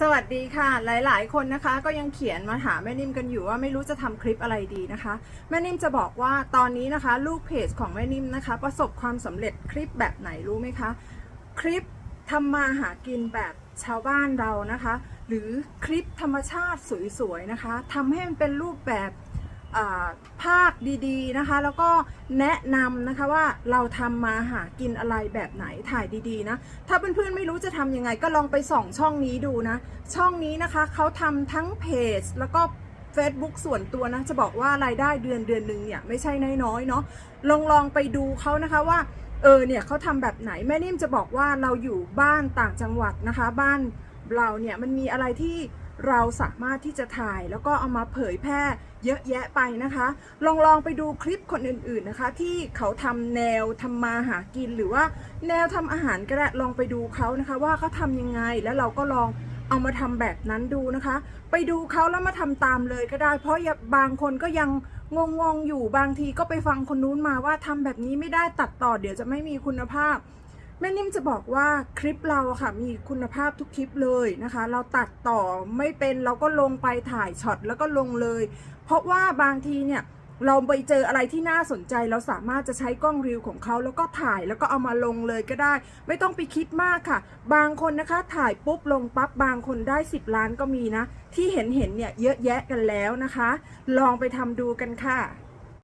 สวัสดีค่ะ หลายๆ คนนะคะ ก็ยังเขียนมาหาแม่นิ่มกันอยู่ว่าไม่รู้จะทำคลิปอะไรดีนะคะ แม่นิ่มจะบอกว่าตอนนี้นะคะ ลูกเพจของแม่นิ่มนะคะ ประสบความสำเร็จคลิปแบบไหนรู้ไหมคะ คลิปทำมาหากินแบบชาวบ้านเรานะคะ หรือคลิปธรรมชาติสวยๆนะคะทำให้มันเป็นรูปแบบ ภาคดีๆนะคะ แล้วก็แนะนำนะคะว่าเราทำมาหากินอะไรแบบไหนถ่ายดีๆนะ ถ้าเพื่อนๆไม่รู้จะทำยังไงก็ลองไปส่องช่องนี้ดูนะ ช่องนี้นะคะเขาทำทั้งเพจแล้วก็ Facebook ส่วนตัวนะ จะบอกว่ารายได้เดือนเดือนหนึ่งเนี่ยไม่ใช่น้อยๆเนาะลองลองไปดูเขานะคะว่าเออเนี่ยเขาทำแบบไหนแม่นิ่มจะบอกว่าเราอยู่บ้านต่างจังหวัดนะคะบ้าน เราเนี่ยมันมีอะไรที่เราสามารถที่จะถ่ายแล้วก็เอามาเผยแพร่เยอะแยะไปนะคะ ลองลองไปดูคลิปคนอื่นๆนะคะ ที่เขาทำแนวทำมาหากินหรือว่าแนวทำอาหารก็ได้ลองไปดูเขานะคะ ว่าเขาทำยังไงแล้วเราก็ลองเอามาทำแบบนั้นดูนะคะ ไปดูเขาแล้วมาทำตามเลยก็ได้ เพราะาบางคนก็ยังงงๆอยู่บางทีก็ไปฟังคนนู้นมาว่าทำแบบนี้ไม่ได้ตัดต่อเดี๋ยวจะไม่มีคุณภาพ แม่นิ่มจะบอกว่าคลิปเราค่ะมีคุณภาพทุกคลิปเลยนะคะ เราตัดต่อไม่เป็นเราก็ลงไปถ่ายช็อตแล้วก็ลงเลย เพราะว่าบางทีเนี่ยเราไปเจออะไรที่น่าสนใจเราสามารถจะใช้กล้องรีวของเขาแล้วก็ถ่ายแล้วก็เอามาลงเลยก็ได้ ไม่ต้องไปคิดมากค่ะ บางคนนะคะถ่ายปุ๊บลงปั๊บบางคนได้ 10 ล้านก็มีนะ ที่เห็นเห็นเนี่ยเยอะแยะกันแล้วนะคะ ลองไปทำดูกันค่ะ